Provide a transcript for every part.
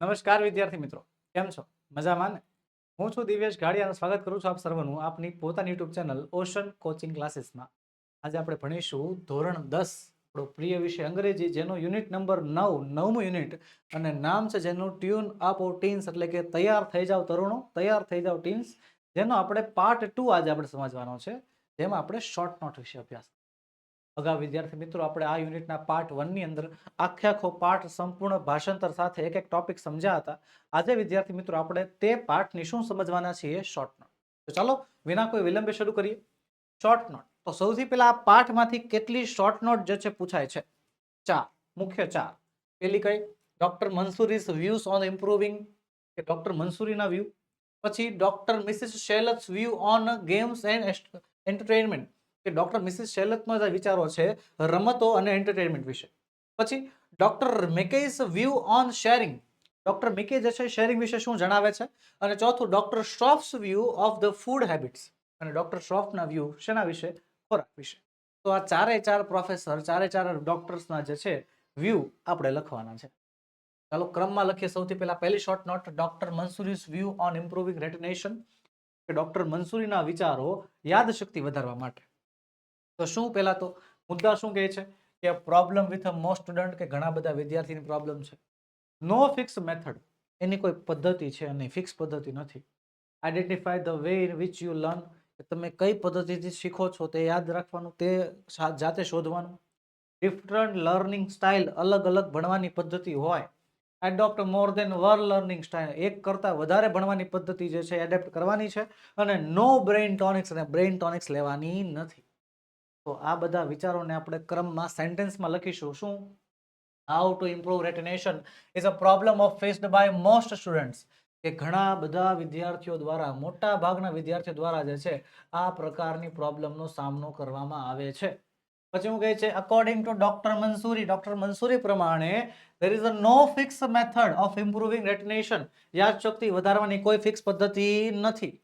નમસ્કાર વિદ્યાર્થી મિત્રો, કેમ છો? મજામાં ને? હું છું દિવ્યેશ ગાડિયાનું સ્વાગત કરું છું આપ સર્વનું આપની પોતાની યુટ્યુબ ચેનલ ઓશન કોચિંગ ક્લાસીસમાં. આજે આપણે ભણીશું ધોરણ દસ, આપણો પ્રિય વિષય અંગ્રેજી, જેનો યુનિટ નંબર નવ, નવમું યુનિટ અને નામ છે જેનું ટ્યુન અપ ઓ ટીન્સ એટલે કે તૈયાર થઈ જાવ તરુણો, તૈયાર થઈ જાવ ટીન્સ જેનો આપણે પાર્ટ ટુ આજે આપણે સમજવાનો છે. જેમાં આપણે શોર્ટ નોટ વિશે અભ્યાસ અગાઉ વિદ્યાર્થી મિત્રો, આપણે આ યુનિટના પાર્ટ વનની અંદર આખે આખો પાઠ સંપૂર્ણ ભાષાંતર સાથે એક એક ટોપિક સમજ્યા હતા. આજે વિદ્યાર્થી મિત્રો, આપણે તે પાઠની શું સમજવાના છીએ? શોર્ટ નોટ તો ચાલો, વિના કોઈ વિલંબે શરૂ કરીએ. શોર્ટ નોટ તો સૌથી પહેલા આ પાઠમાંથી કેટલી શોર્ટ નોટ જે છે પૂછાય છે? ચાર. મુખ્ય ચાર. પેલી કઈ? Doctor Mansuri's views on improving કે ડોક્ટર મન્સુરીના વ્યૂ પછી doctor Mrs Shelat's view on games and entertainment કે ડોક્ટર મિસિસ શેલતનો જે વિચારો છે રમતો અને એન્ટરટેનમેન્ટ વિશે. પછી doctor Mackay's view on sharing. Doctor Mackay જે છે શેરિંગ વિશે શું જણાવે છે? અને ચોથું, doctor Shroff's view of the food habits. અને ડોક્ટર શ્રોફના વ્યૂ શેના વિશે? ખોરાક વિશે. તો આ ચારે ચાર પ્રોફેસર ચારે ચાર ડોક્ટર્સના જે છે વ્યૂ આપણે લખવાના છે. ચાલો ક્રમમાં લખીએ. સૌથી પહેલા પહેલી short note doctor Mansuri's view on improving retention. કે ડોક્ટર મંસૂરીના વિચારો યાદશક્તિ વધારવા માટે. તો શું પહેલાં તો મુદ્દા શું કહે છે કે problem with a most student કે ઘણા બધા વિદ્યાર્થીની પ્રોબ્લેમ છે? નો ફિક્સ મેથડ એની કોઈ પદ્ધતિ છે અને ફિક્સ પદ્ધતિ નથી. Identify the way in which you learn તમે કઈ પદ્ધતિથી શીખો છો તે યાદ રાખવાનું, તે જાતે શોધવાનું. ડિફરન્ટ લર્નિંગ સ્ટાઇલ અલગ અલગ ભણવાની પદ્ધતિ હોય. Adopt more than one learning style એક કરતાં વધારે ભણવાની પદ્ધતિ જે છે એડેપ્ટ કરવાની છે અને નો બ્રેઇન ટોનિક્સ અને બ્રેઇન ટોનિક્સ લેવાની નથી. તો આ બધા વિચારોને આપણે ક્રમમાં સેન્ટેન્સમાં લખીશું. શું? How to improve retention is a problem of faced by most students કે ઘણા બધા વિદ્યાર્થીઓ દ્વારા, મોટા ભાગના વિદ્યાર્થીઓ દ્વારા જે છે, આ પ્રકારની પ્રોબ્લેમનો સામનો કરવામાં આવે છે. પછી હું કહે છે according to doctor Mansuri doctor Mansuri પ્રમાણે there is a no fix method of improving retention. યાદશક્તિ વધારવાની કોઈ ફિક્સ પદ્ધતિ નથી.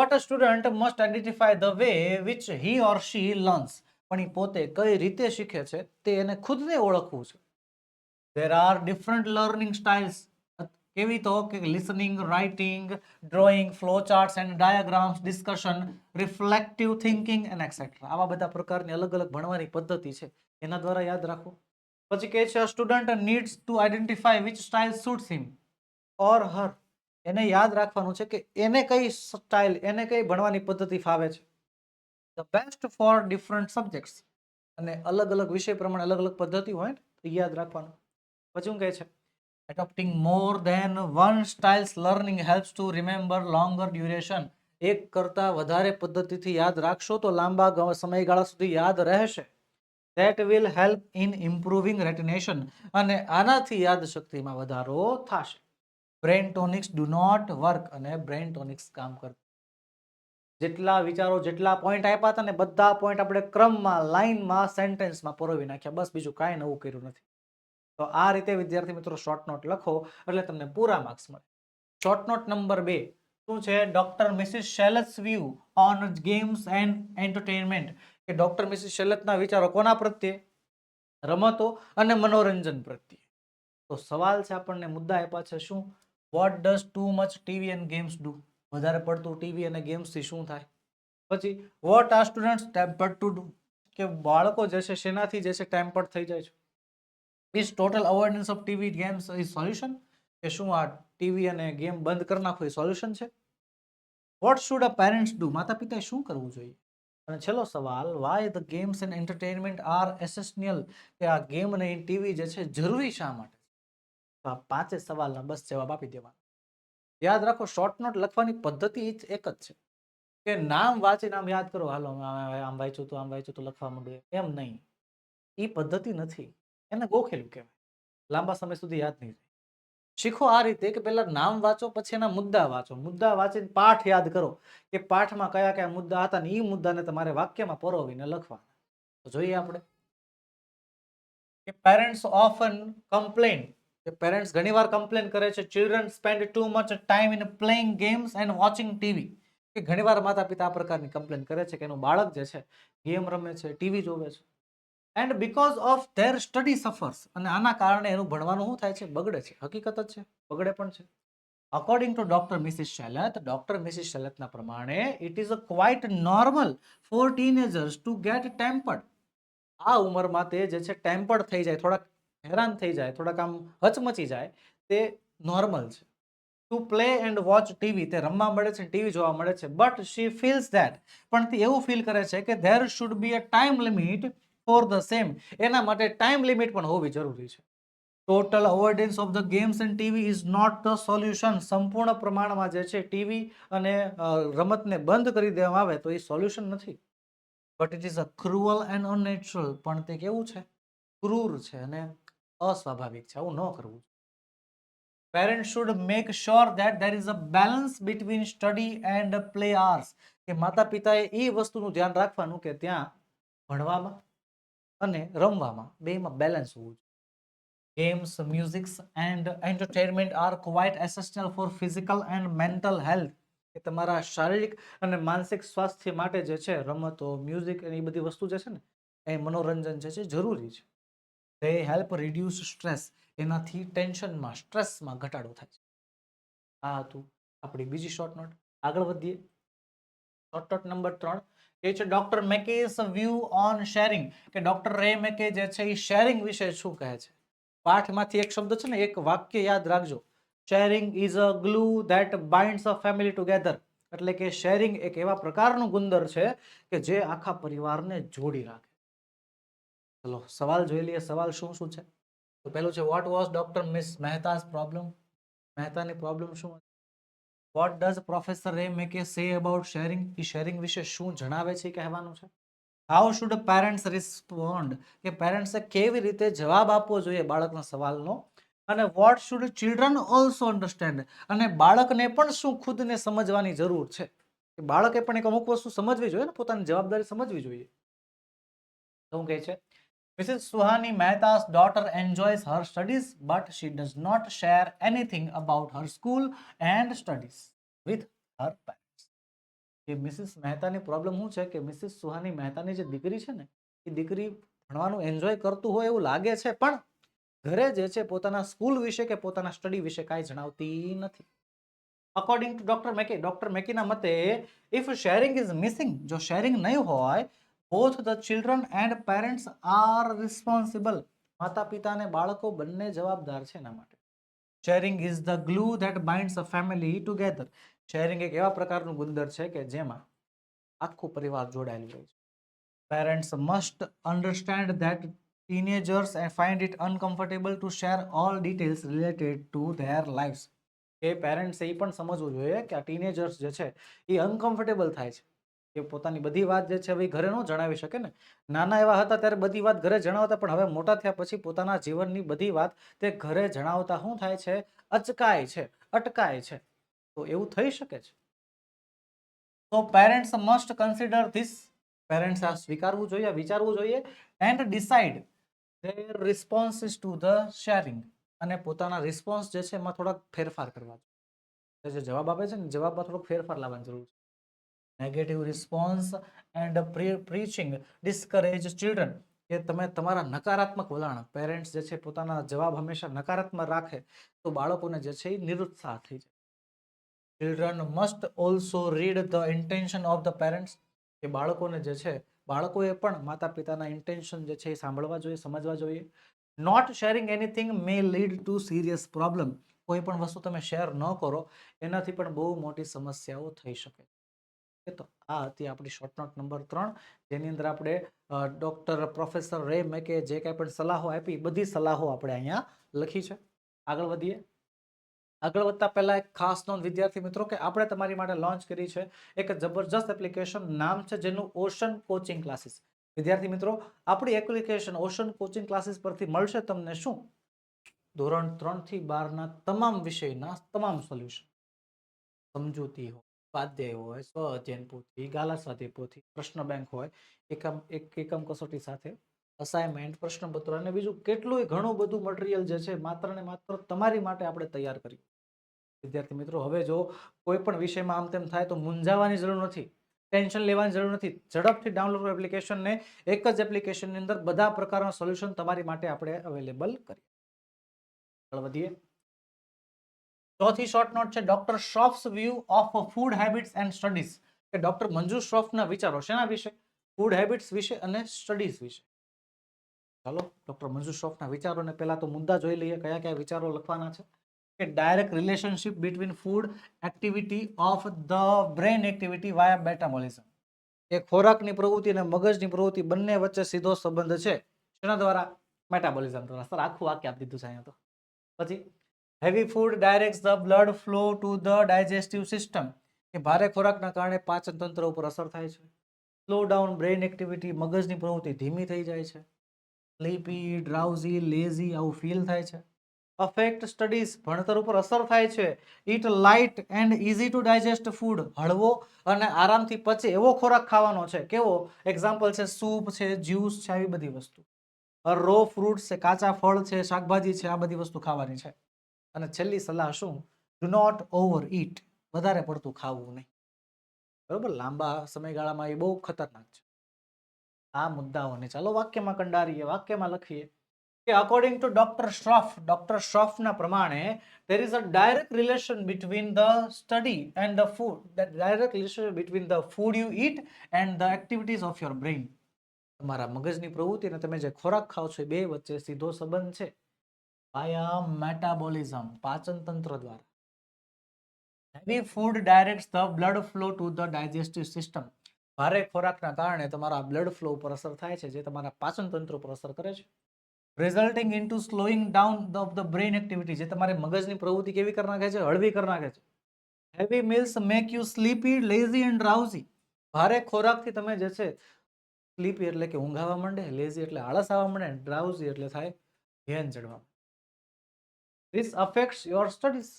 But a student must identify the way which he or she learns પણ એ પોતે કઈ રીતે શીખે છે તે એને ખુદને ઓળખવું છે. There are different learning styles કેવી તો કે listening writing drawing flow charts and diagrams discussion reflective thinking and etcetera આવા બધા પ્રકારની અલગ અલગ ભણવાની પદ્ધતિ છે. એના દ્વારા યાદ રાખો. પછી કહે છે student needs to identify which style suits him or her એને યાદ રાખવાનું છે કે એને કઈ સ્ટાઇલ એને કઈ ભણવાની પદ્ધતિ ફાવે છે. The best for different subjects અને અલગ અલગ વિષય પ્રમાણે અલગ અલગ પદ્ધતિ હોય ને, તો યાદ રાખવાનું. પછી શું કહે છે? Adopting more than one styles learning helps to remember longer duration એક કરતાં વધારે પદ્ધતિથી યાદ રાખશો તો લાંબા સમયગાળા સુધી યાદ રહેશે. That will help in improving retention અને આનાથી યાદશક્તિમાં વધારો થશે. Brain tonics do not work અને બ્રેન ટોનિક્સ કામ કરતું. જેટલા વિચારો, જેટલા પોઈન્ટ આપ્યા હતા ને, બધા પોઈન્ટ આપણે ક્રમમાં લાઈનમાં સેન્ટેન્સમાં પરોવી નાખ્યા. બસ બીજું કાંઈ નવું કર્યું નથી. તો આ રીતે, વિદ્યાર્થી મિત્રો શોર્ટ નોટ લખો એટલે તમને પૂરા માર્ક્સ મળે. શોર્ટ નોટ નંબર બે. શું છે? Doctor Mrs Shelat's view on games and entertainment કે ડોક્ટર મિસિસ શેલતના વિચારો કોના પ્રત્યે? રમતો અને મનોરંજન પ્રત્યે. તો સવાલ છે આપણને, મુદ્દા આપ્યા છે શું? What does too much TV and games do વધારે પડતું ટીવી અને ગેમ્સથી શું થાય? પછી what are students tempered to do કે બાળકો જે છે, શેનાથી જે છે ટેમ્પર્ડ થઈ જાય છે? Is total avoidance of TV games is solution કે શું આ ટીવી અને ગેમ બંધ કરી નાખવું એ સોલ્યુશન છે? What should a parents do માતા પિતાએ શું કરવું જોઈએ? અને છેલ્લો સવાલ why the games and entertainment are essential કે આ ગેમ અને ટીવી જે છે, જરૂરી શા માટે? પાંચે સવાલના બસ જવાબ આપી દેવાનો. યાદ રાખો શોર્ટ નોટ લખવાની પદ્ધતિ એક જ છે. કે નામ વાંચીને આમ યાદ કરો. હાલો, આમ વાંચ્યું તો, આમ વાંચ્યું તો, લખવા માંડું એમ નહીં. એ પદ્ધતિ નથી. એને ગોખેલું કહેવાય. લાંબા સમય સુધી યાદ નહીં રહે. શીખો આ રીતે કે પહેલા નામ વાંચો, પછી એના મુદ્દા વાંચો. મુદ્દા વાંચીને પાઠ યાદ કરો કે પાઠમાં કયા કયા મુદ્દા હતા ને એ મુદ્દાને તમારે વાક્યમાં પરોવીને લખવાના. તો જોઈએ આપણે. કે પેરેન્ટ્સ ઓફન કમ્પ્લેન કે પેરેન્ટ્સ ઘણીવાર કમ્પ્લેન કરે છે children spend too much time in playing games and watching TV કે ઘણીવાર માતા પિતા આ પ્રકારની કમ્પ્લેન કરે છે કે એનું બાળક જે છે ગેમ રમે છે ટીવી જોવે છે. And because of their study suffers અને આના કારણે એનું ભણવાનું શું થાય છે? બગડે છે. હકીકત જ છે. બગડે પણ છે. According to doctor Mrs Shelat doctor Mrs શેલતના પ્રમાણે it is a quite normal for teenagers to get tempered આ ઉંમરમાં તે જે છે ટેમ્પર્ડ થઈ જાય. થોડાક હેરાન થઈ જાય, થોડાક આમ હચમચી જાય, તે નોર્મલ છે. To play and watch TV તે રમવા મળે છે ટીવી જોવા મળે છે બટ શી ફીલ્સ ધેટ પણ તે એવું ફીલ કરે છે કે there should be a time limit for the same એના માટે ટાઈમ લિમિટ પણ હોવી જરૂરી છે. Total avoidance of the games and TV is not the solution સંપૂર્ણ પ્રમાણમાં જે છે ટીવી અને રમતને બંધ કરી દેવામાં આવે તો એ સોલ્યુશન નથી. But it is a cruel and unnatural પણ તે કેવું છે? ક્રૂર છે અને અસ્વાભાવિક છે, આવું ન કરવું parents should make sure that there is a balance between study and play hours કે માતા પિતાએ એ વસ્તુનું ધ્યાન રાખવાનું કે ત્યાં ભણવામાં અને રમવામાં બેમાં બેલેન્સ હોવું જોઈએ. Games musics and entertainment are quite essential for physical and mental health કે તમારા શારીરિક અને માનસિક સ્વાસ્થ્ય માટે જે છે, રમતો મ્યુઝિક એ બધી વસ્તુ જે છે ને, એ મનોરંજન જે છે, જરૂરી છે. તે હેલ્પ રિડ્યુસ સ્ટ્રેસ એનાથી ટેન્શનમાં સ્ટ્રેસમાં ઘટાડો થાય છે. આ હતું આપણી બીજી શોર્ટ નોટ આગળ વધીએ. શોર્ટ નોટ નંબર ત્રણ. એ છે doctor Mackay's view on sharing કે ડોક્ટર રે મેકે જે છે એ શેરિંગ વિશે શું કહે છે? પાઠમાંથી એક શબ્દ છે ને, એક વાક્ય યાદ રાખજો. Sharing is a glue that binds a family together એટલે કે શેરિંગ એક એવા પ્રકારનું ગુંદર છે કે જે આખા પરિવારને જોડી રાખે. ચલો, સવાલ જોઈ લઈએ. સવાલ શું શું છે? તો પહેલું છે what was doctor Miss Mehta's problem મહેતાની પ્રોબ્લેમ શું હતી? What does professor Ray મેકે say about sharing A sharing વિશે શું જણાવે છે કહેવાનું છે? હાઉ શુડ પેરેન્ટ્સ રિસ્પોન્ડ કે પેરેન્ટ્સે કેવી રીતે જવાબ આપવો જોઈએ બાળકના સવાલનો? અને what should children also understand અને બાળકને પણ શું ખુદને સમજવાની જરૂર છે? કે બાળકે પણ એક અમુક વસ્તુ સમજવી જોઈએ ને, પોતાની જવાબદારી સમજવી જોઈએ. શું કહે છે? Mrs Suhani Mehta's daughter enjoys her studies, but she does not share anything about her school and studies with her parents. કે મિસિસ મહેતાની પ્રોબ્લેમ શું છે? કે મિસિસ સુહાની મહેતાની જે દીકરી છે ને, એ દીકરી ભણવાનું એન્જોય કરતું હોય એવું લાગે છે, પણ ઘરે જે છે પોતાના સ્કૂલ વિશે કે પોતાના સ્ટડી વિશે કાંઈ જણાવતી નથી. According to doctor Mackay doctor મેકીના મતે ઇફ શેરિંગ ઇઝ મિસિંગ જો શેરિંગ નહીં હોય both the children and parents are responsible માતા પિતા અને બાળકો બંને જવાબદાર છે એના માટે. Sharing is the glue that binds a family together sharing એક એવા પ્રકારનું ગુંદર છે કે જેમાં આખું પરિવાર જોડાયેલું હોય છે. Parents must understand that teenagers and find it uncomfortable to share all details related to their lives. એ પેરેન્ટ્સે એ પણ સમજવું જોઈએ કે આ ટીનેજર્સ જે છે, એ અનકમ્ફર્ટેબલ થાય છે. કે પોતાની બધી વાત જે છે હવે ઘરે ન જણાવી શકે ને. નાના એવા હતા ત્યારે બધી વાત ઘરે જણાવતા, પણ હવે મોટા થયા પછી પોતાના જીવનની બધી વાત તે ઘરે જણાવતા શું થાય છે? અચકાય છે, અટકાય છે. તો એવું થઈ શકે છે? તો parents must consider this parents આ સ્વીકારવું જોઈએ વિચારવું જોઈએ and decide their responses to the sharing અને પોતાના રિસ્પોન્સ જે છે એમાં થોડાક ફેરફાર કરવા જે જવાબ આપે છે ને, જવાબમાં થોડોક ફેરફાર લાવવાની જરૂર છે. Negative response and preaching discourage children કે તમે તમારા નકારાત્મક વલણ પેરેન્ટ્સ જે છે પોતાના જવાબ હંમેશા નકારાત્મક રાખે, તો બાળકોને જે છે એ નિરુત્સાહ થઈ જાય. Children must also read the intention of the parents કે બાળકોને જે છે, બાળકોએ પણ માતા પિતાના ઇન્ટેન્શન જે છે એ સાંભળવા જોઈએ, સમજવા જોઈએ. Not sharing anything may lead to serious problem કોઈ પણ વસ્તુ તમે શેર ન કરો, એનાથી પણ બહુ મોટી સમસ્યાઓ થઈ શકે તો આ હતી આપણી શોર્ટ નોટ નંબર ત્રણ. જેની અંદર આપણે ડૉક્ટર પ્રોફેસર રે મેકે જે કાંઈ પણ સલાહો આપી, બધી સલાહો આપણે અહીંયા લખી છે. આગળ વધીએ. આગળ વધતા પહેલાં એક ખાસ નોંધ, વિદ્યાર્થી મિત્રો, કે આપણે તમારી માટે લોન્ચ કરી છે એક જબરજસ્ત એપ્લિકેશન નામ છે જેનું ઓશન કોચિંગ ક્લાસીસ વિદ્યાર્થી મિત્રો, આપણી એપ્લિકેશન ઓશન કોચિંગ ક્લાસીસ પરથી મળશે તમને શું? ધોરણ ત્રણથી બારના તમામ વિષયના તમામ સોલ્યુશન સમજૂતી હોય સ્વાધ્યાય હોય, સ્વ અધ્યયન પોથી, ગાલા સ્વાધ્યાય પોથી, પ્રશ્ન બેંક હોય, એકમ, એક એકમ કસોટી સાથે અસાઇનમેન્ટ પ્રશ્નપત્ર અને બીજું કેટલું ઘણું બધું મટીરિયલ જે છે, માત્ર ને માત્ર તમારી માટે આપણે તૈયાર કર્યું વિદ્યાર્થી મિત્રો, હવે જો કોઈ પણ વિષયમાં આમ તેમ થાય તો મૂંઝાવાની જરૂર નથી, ટેન્શન લેવાની જરૂર નથી. ઝડપથી ડાઉનલોડ એપ્લિકેશનને એક જ એપ્લિકેશનની અંદર બધા પ્રકારના સોલ્યુશન તમારી માટે આપણે અવેલેબલ કરીએ. આગળ વધીએ. ચોથી શોર્ટ નોટ છે doctor Shroff's view of food habits and studies કે ડોક્ટર મંજુ શ્રોફના વિચારો શેના વિશે? ફૂડ હેબિટ્સ વિશે અને સ્ટડીઝ વિશે. ચાલો ડોક્ટર મંજુ શ્રોફના વિચારોને પહેલા તો મુદ્દા જોઈ લઈએ, કયા કયા વિચારો લખવાના છે. કે direct relationship between food activity of the brain activity via metabolism એ ખોરાકની પ્રવૃત્તિ અને મગજની પ્રવૃત્તિ બંને વચ્ચે સીધો સંબંધ છે. શેના દ્વારા? મેટાબોલિઝમ દ્વારા. સર, આખું વાક્ય આપી દીધું છે અહીંયા તો. પછી? Heavy food direct the blood flow to the digestive system કે ભારે ખોરાકના કારણે પાચન તંત્ર ઉપર અસર થાય છે. સ્લો ડાઉન બ્રેન એક્ટિવિટી મગજની પ્રવૃત્તિ ધીમી થઈ જાય છે. સ્લીપી ડ્રાઉઝી લેઝી આવું ફીલ થાય છે. અફેક્ટ સ્ટડીઝ ભણતર ઉપર અસર થાય છે. Eat light and easy to digest food હળવો અને આરામથી પચે એવો ખોરાક ખાવાનો છે. કેવો? એક્ઝામ્પલ છે સૂપ છે જ્યુસ છે, આવી બધી વસ્તુ. રો ફ્રૂટ છે, કાચા ફળ છે, શાકભાજી છે, આ બધી વસ્તુ ખાવાની છે. અને છેલ્લી સલાહ શું? ડુ નોટ ઓવર ઈટ વધારે પડતું ખાવું નહીં. બરોબર? લાંબા સમયગાળામાં એ બહુ ખતરનાક છે. આ મુદ્દાઓને ચાલો વાક્યમાં કંડારીએ, વાક્યમાં લખીએ કે according to doctor Shroff doctor શ્રોફના પ્રમાણે there is a direct relation between the study and the food direct relation between the food you eat and the activities of your brain તમારા મગજની પ્રવૃત્તિ અને તમે જે ખોરાક ખાઓ છો એ બે વચ્ચે સીધો સંબંધ છે. વાયા મેટાબોલિઝમ પાચન તંત્ર દ્વારા heavy food direct the blood flow to the digestive system ભારે ખોરાકના કારણે તમારા બ્લડ ફ્લો ઉપર અસર થાય છે જે તમારા પાચન તંત્ર ઉપર અસર કરે છે. Resulting in to slowing down of the brain activity જે તમારી મગજની પ્રવૃત્તિ કેવી કરી નાખે છે? હળવી કરી નાખે છે. Heavy meals make you sleepy lazy and drowsy ભારે ખોરાકથી તમે જે છે સ્લીપી એટલે કે ઊંઘાવા માંડે લેઝી એટલે આળસ આવવા માંડે ડ્રાઉઝી એટલે થાય ધ્યાન ચડવા ધીસ અફેક્ટ્સ યોર સ્ટડીઝ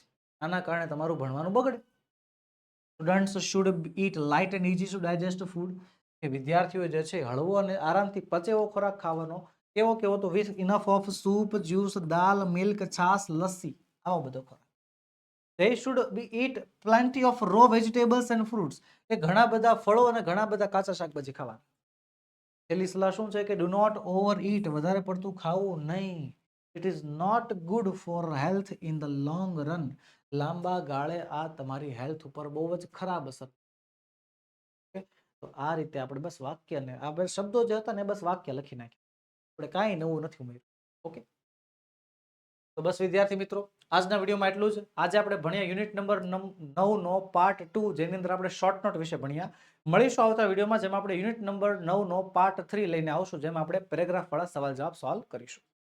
આના કારણે તમારું ભણવાનું બગડે. Students should eat light and easy to digest food કે વિદ્યાર્થીઓ જે છે હળવો અને આરામથી પચે એવો ખોરાક ખાવાનો. કેવો કેવો તો with enough of soup juice dal milk chaas lassi. આવો બધો ખોરાક. They should be eat plenty of raw vegetables and fruits કે ઘણા બધા ફળો અને ઘણા બધા કાચા શાકભાજી ખાવાના. છેલ્લી સલાહ શું છે કે ડુ નોટ ઓવર ઈટ વધારે પડતું ખાવું નહીં. It is not good for health in the long run લાંબા ગાળે આ તમારી હેલ્થ ઉપર બહુ જ ખરાબ અસર? તો આ રીતે આપણે બસ વાક્યને આ બધા શબ્દો જે હતા ને બસ વાક્ય લખી નાખ્યા. આપણે કાંઈ નવું નથી ઉમેર્યું. ઓકે તો બસ વિદ્યાર્થી મિત્રો, આજના વિડીયોમાં એટલું જ. આજે આપણે ભણ્યા યુનિટ નંબર નવ નો પાર્ટ ટુ જેની અંદર આપણે શોર્ટ નોટ વિશે ભણ્યા. મળીશું આવતા વિડીયોમાં, જેમાં આપણે યુનિટ નંબર નવ નો પાર્ટ થ્રી લઈને આવશું, જેમાં આપણે પેરેગ્રાફ વાળા સવાલ જવાબ સોલ્વ કરીશું.